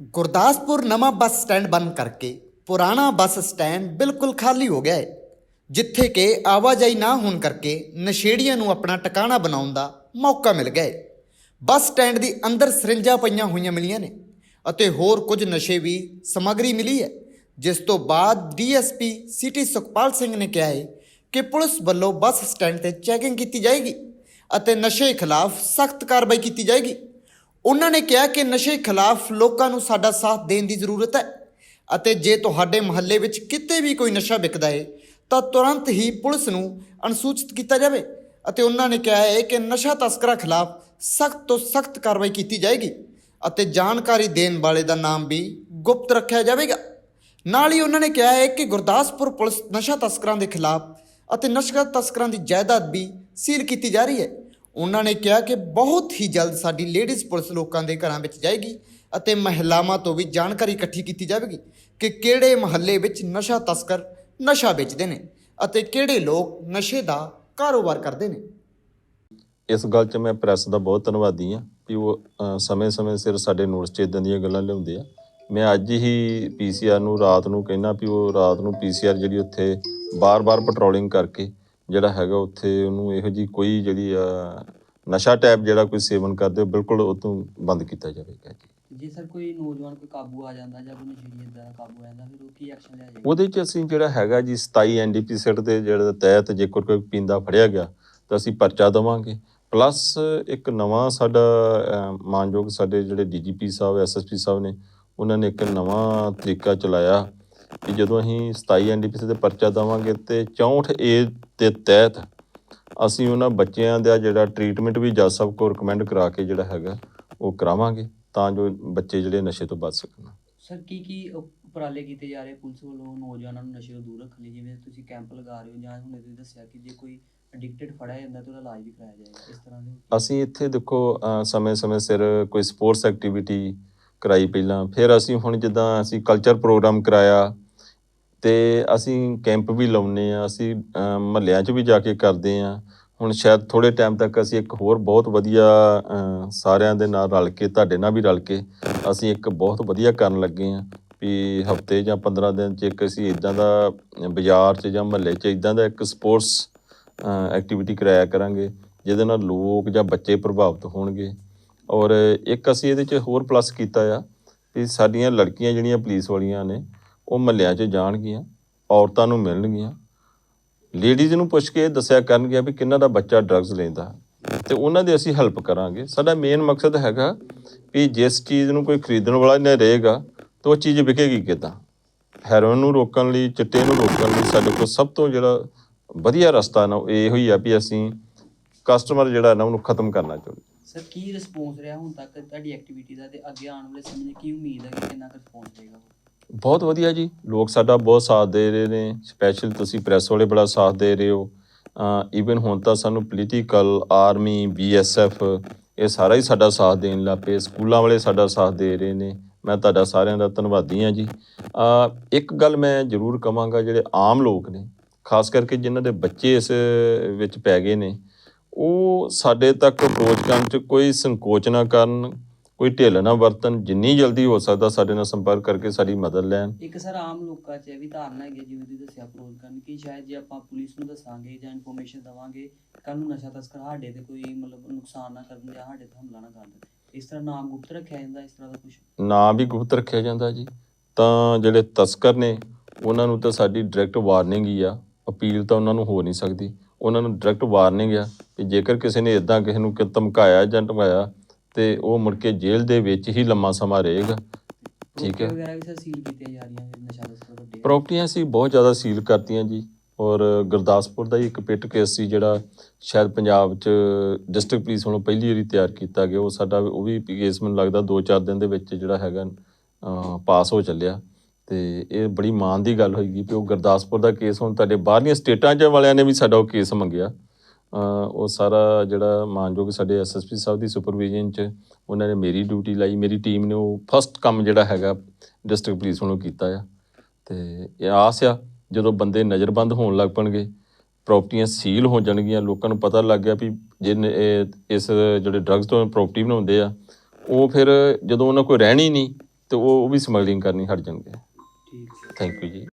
ਗੁਰਦਾਸਪੁਰ ਨਵਾਂ bus stand ਬੰਦ ਕਰਕੇ ਪੁਰਾਣਾ ਬੱਸ ਸਟੈਂਡ ਬਿਲਕੁਲ ਖਾਲੀ ਹੋ ਗਿਆ ਹੈ, ਜਿੱਥੇ ਕਿ ਆਵਾਜਾਈ ਨਾ ਹੋਣ ਕਰਕੇ ਨਸ਼ੇੜੀਆਂ ਨੂੰ ਆਪਣਾ ਟਿਕਾਣਾ ਬਣਾਉਣ ਦਾ ਮੌਕਾ ਮਿਲ ਗਿਆ ਹੈ। ਬੱਸ ਸਟੈਂਡ ਦੀ ਅੰਦਰ ਸਰਿੰਜਾਂ ਪਈਆਂ ਹੋਈਆਂ ਮਿਲੀਆਂ ਨੇ ਅਤੇ ਹੋਰ ਕੁਝ ਨਸ਼ੇ ਵੀ ਸਮੱਗਰੀ ਮਿਲੀ ਹੈ, ਜਿਸ ਤੋਂ ਬਾਅਦ ਡੀਐਸਪੀ ਸਿਟੀ ਸੁਖਪਾਲ ਸਿੰਘ ਨੇ ਕਿਹਾ ਹੈ ਕਿ ਪੁਲਿਸ ਵੱਲੋਂ ਬੱਸ ਸਟੈਂਡ ਤੇ ਚੈਕਿੰਗ ਕੀਤੀ ਜਾਏਗੀ ਅਤੇ ਨਸ਼ੇ ਖਿਲਾਫ ਸਖਤ ਕਾਰਵਾਈ ਕੀਤੀ ਜਾਏਗੀ। ਉਹਨਾਂ ਨੇ ਕਿਹਾ ਕਿ ਨਸ਼ੇ ਖਿਲਾਫ ਲੋਕਾਂ ਨੂੰ ਸਾਡਾ ਸਾਥ ਦੇਣ ਦੀ ਜ਼ਰੂਰਤ ਹੈ ਅਤੇ ਜੇ ਤੁਹਾਡੇ ਮੁਹੱਲੇ ਵਿੱਚ ਕਿਤੇ ਵੀ ਕੋਈ ਨਸ਼ਾ ਵਿਕਦਾ ਹੈ, ਤਾਂ ਤੁਰੰਤ ਹੀ ਪੁਲਿਸ ਨੂੰ ਅਨੁਸੂਚਿਤ ਕੀਤਾ ਜਾਵੇ ਅਤੇ ਉਹਨਾਂ ਨੇ ਕਿਹਾ ਹੈ ਕਿ ਨਸ਼ਾ ਤਸਕਰਾਂ ਖਿਲਾਫ ਸਖਤ ਤੋਂ ਸਖਤ ਕਾਰਵਾਈ ਕੀਤੀ ਜਾਏਗੀ ਅਤੇ ਜਾਣਕਾਰੀ ਦੇਣ ਵਾਲੇ ਦਾ ਨਾਮ ਵੀ ਗੁਪਤ ਰੱਖਿਆ ਜਾਵੇਗਾ। ਨਾਲ ਹੀ ਉਹਨਾਂ ਨੇ ਕਿਹਾ ਹੈ ਕਿ ਗੁਰਦਾਸਪੁਰ ਪੁਲਿਸ ਨਸ਼ਾ ਤਸਕਰਾਂ ਦੇ ਖਿਲਾਫ ਅਤੇ ਨਸ਼ਾ ਤਸਕਰਾਂ ਦੀ ਜਾਇਦਾਦ ਵੀ ਸੀਲ ਕੀਤੀ ਜਾ ਰਹੀ ਹੈ। ਉਹਨਾਂ ਨੇ ਕਿਹਾ ਕਿ ਬਹੁਤ ਹੀ ਜਲਦ ਸਾਡੀ ਲੇਡੀਜ਼ ਪੁਲਿਸ ਲੋਕਾਂ ਦੇ ਘਰਾਂ ਵਿੱਚ ਜਾਏਗੀ ਅਤੇ ਮਹਿਲਾਵਾਂ ਤੋਂ ਵੀ ਜਾਣਕਾਰੀ ਇਕੱਠੀ ਕੀਤੀ ਜਾਵੇਗੀ ਕਿ ਕਿਹੜੇ ਮਹੱਲੇ ਵਿੱਚ ਨਸ਼ਾ ਤਸਕਰ ਨਸ਼ਾ ਵੇਚਦੇ ਨੇ ਅਤੇ ਕਿਹੜੇ ਲੋਕ ਨਸ਼ੇ ਦਾ ਕਾਰੋਬਾਰ ਕਰਦੇ ਨੇ। ਇਸ ਗੱਲ 'ਚ ਮੈਂ ਪ੍ਰੈਸ ਦਾ ਬਹੁਤ ਧੰਨਵਾਦੀ ਹਾਂ ਕਿ ਉਹ ਅ, ਸਮੇਂ-ਸਮੇਂ ਸਿਰ ਸਾਡੇ ਨੋਟਿਸ 'ਚ ਇਦਾਂ ਦੀਆਂ ਗੱਲਾਂ ਲਿਆਉਂਦੇ ਆ। ਮੈਂ ਅੱਜ ਹੀ ਪੀਸੀਆਰ ਨੂੰ ਰਾਤ ਨੂੰ ਕਹਿਣਾ ਵੀ ਉਹ ਰਾਤ ਨੂੰ ਪੀਸੀਆਰ ਜਿਹੜੀ ਉੱਥੇ ਬਾਰ-ਬਾਰ ਪੈਟਰੋਲਿੰਗ ਕਰਕੇ ਜਿਹੜਾ ਹੈਗਾ ਉੱਥੇ ਉਹਨੂੰ ਇਹੋ ਜੀ ਕੋਈ ਜਿਹੜੀ ਆ ਨਸ਼ਾ ਟੈਪ ਜਿਹੜਾ ਕੋਈ ਸੇਵਨ ਕਰਦੇ ਬਿਲਕੁਲ ਉਹ ਤੋਂ ਬੰਦ ਕੀਤਾ ਜਾਵੇਗਾ ਜੀ। ਜੇ ਸਰ ਕੋਈ ਨੌਜਵਾਨ ਕੋਈ ਕਾਬੂ ਆ ਜਾਂਦਾ ਜਾਂ ਕੋਈ ਨਸ਼ੀਲੀ ਇਦਾਂ ਦਾ ਕਾਬੂ ਆ ਜਾਂਦਾ ਫਿਰ ਉਹ ਕੀ ਐਕਸ਼ਨ ਲਿਆ ਜਾਏਗਾ? ਉਹਦੇ 'ਚ ਅਸੀਂ ਜਿਹੜਾ ਹੈਗਾ ਜੀ 27 ਐਨਡੀਪੀ ਸੈਟ ਦੇ ਜਿਹੜੇ ਤਹਿਤ ਜੇਕਰ ਕੋਈ ਪੀਂਦਾ ਫੜਿਆ ਗਿਆ ਤਾਂ ਅਸੀਂ ਪਰਚਾ ਦੇਵਾਂਗੇ। ਪਲੱਸ ਇੱਕ ਨਵਾਂ ਸਾਡਾ ਮਾਨਯੋਗ ਸਾਡੇ ਜਿਹੜੇ ਡੀਜੀਪੀ ਸਾਹਿਬ ਐਸਐਸਪੀ ਸਾਹਿਬ ਨੇ ਉਹਨਾਂ ਨੇ ਇੱਕ ਨਵਾਂ ਤਰੀਕਾ ਚਲਾਇਆ ਕਿ ਜਦੋਂ ਅਸੀਂ 27 ਐਨਡੀਪੀ ਤੇ ਪਰਚਾ ਦੇਵਾਂਗੇ ਤੇ 64 ਏ ਦੇ ਤਹਿਤ ਅਸੀਂ ਉਹਨਾਂ ਬੱਚਿਆਂ ਦਾ ਜਿਹੜਾ ਟ੍ਰੀਟਮੈਂਟ ਵੀ ਜੱਜ ਸਾਹਿਬ ਕੋਲ ਰეკਮੈਂਡ ਕਰਾ ਕੇ ਜਿਹੜਾ ਹੈਗਾ ਉਹ ਕਰਾਵਾਂਗੇ ਤਾਂ ਜੋ ਬੱਚੇ ਜਿਹੜੇ ਨਸ਼ੇ ਤੋਂ ਬਚ ਸਕਣ। ਸਰ ਕੀ ਕੀ ਉਪ- ਉਪਰਾਲੇ ਕੀਤੇ ਜਾ ਰਹੇ ਪੁਲਿਸ ਵੱਲੋਂ ਨੌਜਵਾਨਾਂ ਨੂੰ ਨਸ਼ੇ ਤੋਂ ਦੂਰ ਰੱਖਣ ਲਈ? ਜਿਵੇਂ ਤੁਸੀਂ ਕੈਂਪ ਲਗਾ ਰਹੇ ਹੋ ਜਾਂ ਹੁਣ ਤੁਸੀਂ ਦੱਸਿਆ ਕਿ ਜੇ ਕੋਈ ਐਡਿਕਟਡ ਫੜਿਆ ਜਾਂਦਾ ਤਾਂ ਉਹਦਾ ਇਲਾਜ ਵੀ ਕਰਾਇਆ ਜਾਏਗਾ ਇਸ ਤਰ੍ਹਾਂ ਦੇ? ਅਸੀਂ ਇੱਥੇ ਦੇਖੋ ਸਮੇਂ-ਸਮੇਂ ਸਿਰ ਕੋਈ ਸਪੋਰਟਸ ਐਕਟੀਵਿਟੀ ਕਰਾਈ ਪਹਿਲਾਂ। ਫਿਰ ਅਸੀਂ ਹੁਣ ਜਿੱਦਾਂ ਅਸੀਂ ਕਲਚਰ ਪ੍ਰੋਗਰਾਮ ਕਰਾਇਆ ਤੇ ਅਸੀਂ ਕੈਂਪ ਵੀ ਲਾਉਨੇ ਆ ਅਸੀਂ ਮਹੱਲਿਆਂ 'ਚ ਵੀ ਜਾ ਕੇ ਕਰਦੇ ਆ ਹੁਣ ਸ਼ਾਇਦ ਥੋੜੇ ਟਾਈਮ ਤੱਕ ਅਸੀਂ ਇੱਕ ਹੋਰ ਬਹੁਤ ਵਧੀਆ ਸਾਰਿਆਂ ਦੇ ਨਾਲ ਰਲ ਕੇ, ਤੁਹਾਡੇ ਨਾਲ ਵੀ ਰਲ ਕੇ ਅਸੀਂ ਇੱਕ ਬਹੁਤ ਵਧੀਆ ਕਰਨ ਲੱਗੇ ਆ ਵੀ ਹਫ਼ਤੇ ਜਾਂ 15 ਦਿਨ 'ਚ ਇੱਕ ਅਸੀਂ ਇਦਾਂ ਦਾ ਬਾਜ਼ਾਰ 'ਚ ਜਾਂ ਮਹੱਲੇ 'ਚ ਇਦਾਂ ਦਾ ਇੱਕ ਸਪੋਰਟਸ ਐਕਟੀਵਿਟੀ ਕਰਾਇਆ ਕਰਾਂਗੇ, ਜਿਹਦੇ ਨਾਲ ਲੋਕ ਜਾਂ ਬੱਚੇ ਪ੍ਰਭਾਵਿਤ ਹੋਣਗੇ। ਔਰ ਇੱਕ ਅਸੀਂ ਇਹਦੇ 'ਚ ਹੋਰ ਪਲੱਸ ਕੀਤਾ ਆ ਵੀ ਸਾਡੀਆਂ ਲੜਕੀਆਂ ਜਿਹੜੀਆਂ ਪੁਲਿਸ ਵਾਲੀਆਂ ਨੇ, ਉਹ ਮਹੱਲਿਆਂ 'ਚ ਜਾਣਗੀਆਂ, ਔਰਤਾਂ ਨੂੰ ਮਿਲਣਗੀਆਂ। ਲੇਡੀਜ਼ ਨੂੰ ਪੁੱਛ ਕੇ ਦੱਸਿਆ ਕਰਨਗੀਆਂ ਵੀ ਕਿੰਨਾ ਦਾ ਬੱਚਾ ਡਰੱਗਸ ਲੈਂਦਾ। ਤੇ ਉਹਨਾਂ ਦੀ ਅਸੀਂ ਹੈਲਪ ਕਰਾਂਗੇ। ਸਾਡਾ ਮੇਨ ਮਕਸਦ ਹੈਗਾ ਵੀ ਜਿਸ ਚੀਜ਼ ਨੂੰ ਕੋਈ ਖਰੀਦਣ ਵਾਲਾ ਨਹੀਂ ਰਹੇਗਾ, ਤਾਂ ਉਹ ਚੀਜ਼ ਵਿਕੇਗੀ ਕਿੱਦਾਂ? ਹੈਰੋਇਨ ਨੂੰ ਰੋਕਣ ਲਈ, ਚਿੱਟੇ ਨੂੰ ਰੋਕਣ ਲਈ ਸਾਡੇ ਕੋਲ ਸਭ ਤੋਂ ਜਿਹੜਾ ਵਧੀਆ ਰਸਤਾ ਨਾ, ਉਹ ਇਹੋ ਹੀ ਆ ਵੀ ਅਸੀਂ ਕਸਟਮਰ ਜਿਹੜਾ ਨਾ, ਉਹਨੂੰ ਖਤਮ ਕਰਨਾ ਚਾਹੁੰਦੇ। ਸਰ, ਕੀ ਰਿਸਪੌਂਸ ਰਿਹਾ ਹੁਣ ਤੱਕ ਤੁਹਾਡੀ ਐਕਟੀਵਿਟੀ ਦਾ ਤੇ ਅੱਗੇ ਆਉਣ ਵਾਲੇ ਸਮੇਂ 'ਚ ਕੀ ਉਮੀਦ ਹੈ ਕਿ ਕਿੰਨਾ ਕੁ ਰਿਸਪੌਂਸ ਰਹੇਗਾ ਬਹੁਤ ਵਧੀਆ ਜੀ। ਲੋਕ ਸਾਡਾ ਬਹੁਤ ਸਾਥ ਦੇ ਰਹੇ ਨੇ ਸਪੈਸ਼ਲ ਤੁਸੀਂ ਪ੍ਰੈਸ ਵਾਲੇ ਬੜਾ ਸਾਥ ਦੇ ਰਹੇ ਹੋ। ਈਵਨ ਹੁਣ ਤਾਂ ਸਾਨੂੰ ਪੋਲੀਟੀਕਲ ਆਰਮੀ ਬੀਐਸਐਫ ਇਹ ਸਾਰਾ ਹੀ ਸਾਡਾ ਸਾਥ ਦੇਣ ਲੱਗ ਪਏ। ਸਕੂਲਾਂ ਵਾਲੇ ਸਾਡਾ ਸਾਥ ਦੇ ਰਹੇ ਨੇ। ਮੈਂ ਤੁਹਾਡਾ ਸਾਰਿਆਂ ਦਾ ਧੰਨਵਾਦੀ ਹਾਂ ਜੀ। ਇੱਕ ਗੱਲ ਮੈਂ ਜ਼ਰੂਰ ਕਵਾਂਗਾ ਜਿਹੜੇ ਆਮ ਲੋਕ ਨੇ, ਖਾਸ ਕਰਕੇ ਜਿਨ੍ਹਾਂ ਦੇ ਬੱਚੇ ਇਸ ਵਿੱਚ ਪੈ ਗਏ ਨੇ ਉਹ ਸਾਡੇ ਤੱਕ ਅਪਰੋਚ ਕਰਨ 'ਚ ਕੋਈ ਸੰਕੋਚ ਨਾ ਕਰਨ ਕੋਈ ਢਿੱਲ ਨਾ ਵਰਤਨ ਜਿੰਨੀ ਜਲਦੀ ਹੋ ਸਕਦਾ ਸਾਡੇ ਨਾਲ ਸੰਪਰਕ ਕਰਕੇ ਸਾਡੀ ਮਦਦ ਲੈਣ। ਇੱਕ ਸਰ ਆਮ ਲੋਕਾਂ 'ਚ ਇਹ ਵੀ ਧਾਰਨਾ ਹੈਗੀ ਹੈ, ਜਿਵੇਂ ਤੁਸੀਂ ਦੱਸਿਆ ਅਪਰੋਚ ਕਰਨ ਕਿ ਸ਼ਾਇਦ ਜੇ ਆਪਾਂ ਪੁਲਿਸ ਨੂੰ ਦੱਸਾਂਗੇ ਜਾਂ ਇਨਫੋਰਮੇਸ਼ਨ ਦਵਾਂਗੇ ਕੱਲ ਨੂੰ ਨਸ਼ਾ ਤਸਕਰ ਸਾਡੇ ਤੇ ਕੋਈ ਮਤਲਬ ਨੁਕਸਾਨ ਨਾ ਕਰਨ ਜਾਂ ਸਾਡੇ ਤੇ ਹਮਲਾ ਨਾ ਕਰਨ ਇਸ ਤਰ੍ਹਾਂ ਨਾਮ ਗੁਪਤ ਰੱਖਿਆ ਜਾਂਦਾ ਇਸ ਤਰ੍ਹਾਂ ਦਾ ਕੁਝ ਨਾਂ ਵੀ ਗੁਪਤ ਰੱਖਿਆ ਜਾਂਦਾ ਜੀ। ਤਾਂ ਜਿਹੜੇ ਤਸਕਰ ਨੇ ਉਹਨਾਂ ਨੂੰ ਤਾਂ ਸਾਡੀ ਡਾਇਰੈਕਟ ਵਾਰਨਿੰਗ ਹੀ ਆ ਅਪੀਲ ਤਾਂ ਉਹਨਾਂ ਨੂੰ ਹੋ ਨਹੀਂ ਸਕਦੀ। ਉਹਨਾਂ ਨੂੰ ਡਾਇਰੈਕਟ ਵਾਰਨਿੰਗ ਆ ਕਿ ਜੇਕਰ ਕਿਸੇ ਨੇ ਇਦਾਂ ਕਿਸੇ ਨੂੰ ਕਿ ਧਮਕਾਇਆ ਜਾਂ ਧਮਕਾਇਆ ਤੇ ਉਹ ਮੁੜ ਕੇ ਜੇਲ੍ਹ ਦੇ ਵਿੱਚ ਹੀ ਲੰਮਾ ਸਮਾਂ ਰਹੇਗਾ। ਠੀਕ ਹੈ। Property ਵਗੈਰਾ ਵੀ ਸਰ ਸੀਲ ਕੀਤੀਆਂ ਜਾ ਰਹੀਆਂ ਨੇ ਨਸ਼ਾ ਤਸਕਰ ਵੱਡੇ। ਪ੍ਰਾਪਰਟੀਆਂ ਅਸੀਂ ਬਹੁਤ ਜ਼ਿਆਦਾ ਸੀਲ ਕਰਤੀਆਂ ਜੀ। ਔਰ ਗੁਰਦਾਸਪੁਰ ਦਾ ਇੱਕ ਪਿੱਟ ਕੇਸ ਸੀ ਜਿਹੜਾ ਸ਼ਾਇਦ ਪੰਜਾਬ 'ਚ ਡਿਸਟ੍ਰਿਕਟ ਪੁਲਿਸ ਵੱਲੋਂ ਪਹਿਲੀ ਵਾਰੀ ਤਿਆਰ ਕੀਤਾ ਗਿਆ। ਉਹ ਸਾਡਾ ਉਹ ਵੀ ਕੇਸ ਮੈਨੂੰ ਲੱਗਦਾ 2-4 ਦਿਨ ਦੇ ਵਿੱਚ ਜਿਹੜਾ ਹੈਗਾ ਪਾਸ ਹੋ ਚੱਲਿਆ। ਤੇ ਇਹ ਬੜੀ ਮਾਣ ਦੀ ਗੱਲ ਹੋਈਗੀ ਕਿ ਉਹ ਗੁਰਦਾਸਪੁਰ ਦਾ ਕੇਸ ਹੁਣ ਤੁਹਾਡੇ ਬਾਹਰਲੀਆਂ ਸਟੇਟਾਂ 'ਚ ਵਾਲਿਆਂ ਨੇ ਵੀ ਸਾਡਾ ਉਹ ਕੇਸ ਮੰਗਿਆ। ਉਹ ਸਾਰਾ ਜਿਹੜਾ ਮਾਨਯੋਗ ਸਾਡੇ ਐਸਐਸਪੀ ਸਾਹਿਬ ਦੀ ਸੁਪਰਵਿਜ਼ਨ 'ਚ ਉਹਨਾਂ ਨੇ ਮੇਰੀ ਡਿਊਟੀ ਲਾਈ, ਮੇਰੀ ਟੀਮ ਨੇ ਉਹ ਫਸਟ ਕੰਮ ਜਿਹੜਾ ਹੈਗਾ ਡਿਸਟ੍ਰਿਕਟ ਪੁਲਿਸ ਵੱਲੋਂ ਕੀਤਾ ਆ। ਤੇ ਇਹ ਆਸ ਆ, ਜਦੋਂ ਬੰਦੇ ਨਜ਼ਰਬੰਦ ਹੋਣ ਲੱਗ ਪਣਗੇ, ਪ੍ਰਾਪਰਟੀਆਂ ਸੀਲ ਹੋ ਜਾਣਗੀਆਂ, ਲੋਕਾਂ ਨੂੰ ਪਤਾ ਲੱਗ ਗਿਆ ਵੀ ਜੇ ਇਸ ਜਿਹੜੇ ਡਰੱਗਸ ਤੋਂ ਪ੍ਰਾਪਰਟੀ ਬਣਾਉਂਦੇ ਆ, ਉਹ ਫਿਰ ਜਦੋਂ ਉਹਨਾਂ ਕੋਈ ਰਹਿਣੀ ਨਹੀਂ, ਤੇ ਉਹ ਉਹ ਵੀ ਸਮਗਲਿੰਗ ਕਰਨੀ ਹਟ ਜਾਣਗੇ। ਥੈਂਕ ਯੂ ਜੀ।